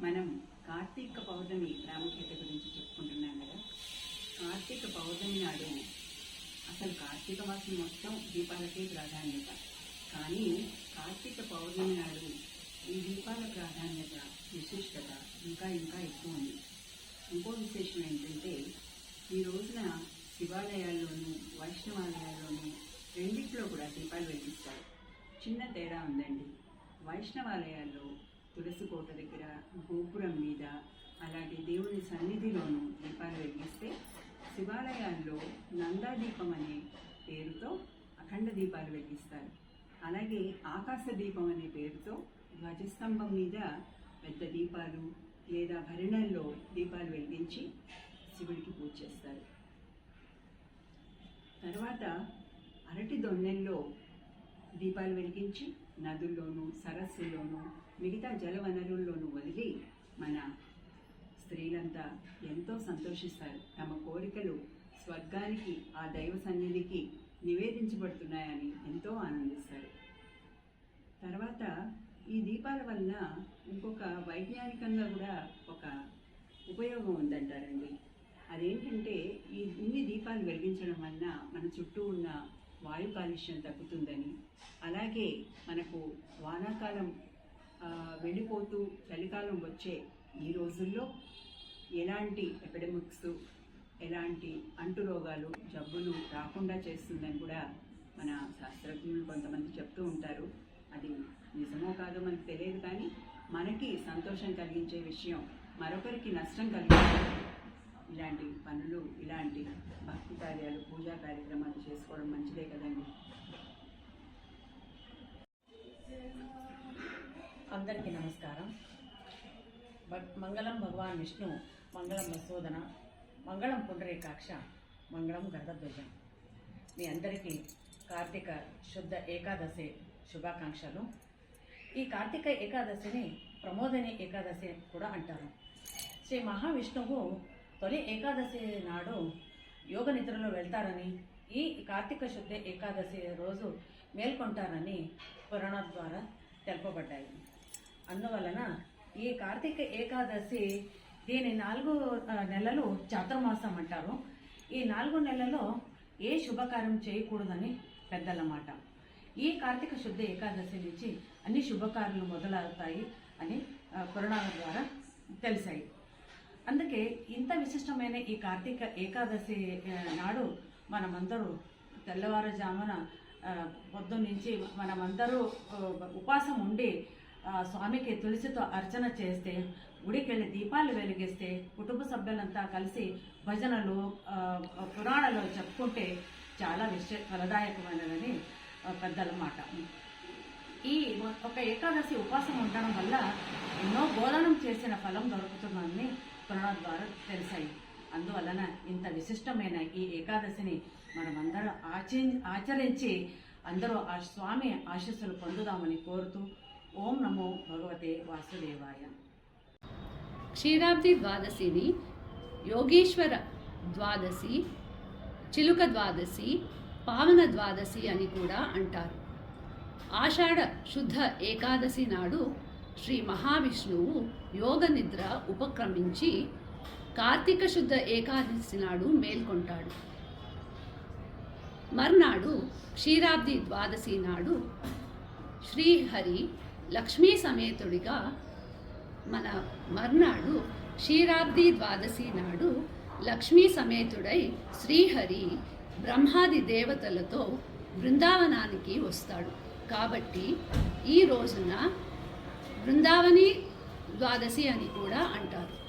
మనం కార్తీక పౌర్ణమి ప్రాముఖ్యత గురించి చెప్పుకుంటున్నాం కదా. కార్తీక పౌర్ణమి నాడు అసలు కార్తీక మాసం మొత్తం దీపాలకే ప్రాధాన్యత. కానీ కార్తీక పౌర్ణమి నాడు ఈ దీపాల ప్రాధాన్యత విశిష్టత ఇంకా ఇంకా ఎక్కువ ఉంది. ఇంకో విశేషం ఏంటంటే ఈ రోజున శివాలయాల్లోనూ వైష్ణవాలయాల్లోనూ రెండిట్లో కూడా దీపాలు వెలిగిస్తారు. చిన్న తేడా ఉందండి. వైష్ణవాలయాల్లో తులసి కోట దగ్గర గోపురం మీద అలాగే దేవుని సన్నిధిలోనూ దీపాలు వెలిగిస్తే శివాలయాల్లో నందా దీపం అనే పేరుతో అఖండ దీపాలు వెలిగిస్తారు. అలాగే ఆకాశ దీపం అనే పేరుతో ధ్వజస్తంభం మీద పెద్ద దీపాలు లేదా భరిణల్లో దీపాలు వెలిగించి శివుడికి పూజ చేస్తారు. తర్వాత అరటి దొన్నెల్లో దీపాలు వెలిగించి నదుల్లోనూ సరస్సుల్లోనూ మిగతా జల వనరుల్లోనూ వదిలి మన స్త్రీలంతా ఎంతో సంతోషిస్తారు. తమ కోరికలు స్వర్గానికి ఆ దైవ సన్నిధికి నివేదించబడుతున్నాయని ఎంతో ఆనందిస్తారు. తర్వాత ఈ దీపాల వలన ఇంకొక వైజ్ఞానికంగా కూడా ఒక ఉపయోగం ఉందంటారండి. అదేంటంటే ఈ ఇన్ని దీపాలు వెలిగించడం వలన మన చుట్టూ ఉన్న వాయు కాలుష్యం తగ్గుతుందని అలాగే మనకు వానాకాలం వెళ్ళిపోతూ చలికాలం వచ్చే ఈ రోజుల్లో ఎలాంటి ఎపిడమిక్స్ ఎలాంటి అంటు రోగాలు జబ్బులు రాకుండా చేస్తుందని కూడా మన శాస్త్రజ్ఞులు కొంతమంది చెప్తూ ఉంటారు. అది నిజమో కాదో మనకు తెలియదు కానీ మనకి సంతోషం కలిగించే విషయం మరొకరికి నష్టం కలిగించే ఇలాంటి పనులు ఇలాంటి భక్తి కార్యాలు పూజా కార్యక్రమాలు చేసుకోవడం మంచిదే కదండి. అందరికీ నమస్కారం. మంగళం భగవాన్ విష్ణు మంగళం మసోదన మంగళం పుండరీకాక్ష మంగళం గర్భధ్వజం మీ అందరికీ కార్తీక శుద్ధ ఏకాదశి శుభాకాంక్షలు. ఈ కార్తీక ఏకాదశిని ప్రమోదని ఏకాదశి కూడా అంటారు. శ్రీ మహావిష్ణువు తొలి ఏకాదశి నాడు యోగ నిద్రలో వెళ్తారని ఈ కార్తీక శుద్ధ ఏకాదశి రోజు మేల్కొంటారని పురాణ ద్వారా తెలుపబడ్డాయి. అందువలన ఈ కార్తీక ఏకాదశి దీని నాలుగు నెలలు చాతుర్మాసం అంటారు. ఈ నాలుగు నెలలో ఏ శుభకార్యం చేయకూడదని పెద్దలమాట. ఈ కార్తీక శుద్ధ ఏకాదశి నుంచి అన్ని శుభకార్యాలు మొదలవుతాయి అని పురాణాల ద్వారా తెలిసాయి. అందుకే ఇంత విశిష్టమైన ఈ కార్తీక ఏకాదశి నాడు మనమందరూ తెల్లవారుజామున ఆ, పొద్దున్నుంచి మనమందరూ ఉపాసం ఉండి స్వామికి తులసితో అర్చన చేస్తే గుడికి వెళ్ళి దీపాలు వెలిగిస్తే కుటుంబ సభ్యులంతా కలిసి భజనలు పురాణాలు చెప్పుకుంటే చాలా విషయ ఫలదాయకమైనదని పెద్దల మాట. ఈ ఒక ఏకాదశి ఉపాసం ఉండడం వల్ల ఎన్నో బోధనం చేసిన ఫలం దొరుకుతుందని పురాణాల ద్వారా తెలిసాయి అందువలన ఇంత విశిష్టమైన ఈ ఏకాదశిని మనమందరం ఆచరి ఆచరించి అందరూ ఆ స్వామి ఆశీస్సులు పొందుదామని కోరుతూ ఓం నమో భగవతే వాసుదేవాయ. క్షీరాబ్ది ద్వాదశిని యోగీశ్వర ద్వాదశి చిలుక ద్వాదశి పావన ద్వాదశి అని కూడా అంటారు. ఆషాఢ శుద్ధ ఏకాదశి నాడు శ్రీ మహావిష్ణువు యోగ నిద్ర ఉపక్రమించి కార్తీక శుద్ధ ఏకాదశి నాడు మేల్కొంటాడు. మర్నాడు క్షీరాబ్ది ద్వాదశి నాడు శ్రీహరి లక్ష్మీ సమేతుడిగా మన మర్నాడు క్షీరాబ్ది ద్వాదశి నాడు లక్ష్మీ సమేతుడై శ్రీహరి బ్రహ్మాది దేవతలతో బృందావనానికి వస్తాడు. కాబట్టి ఈ రోజున బృందావని ద్వాదశి అని కూడా అంటారు.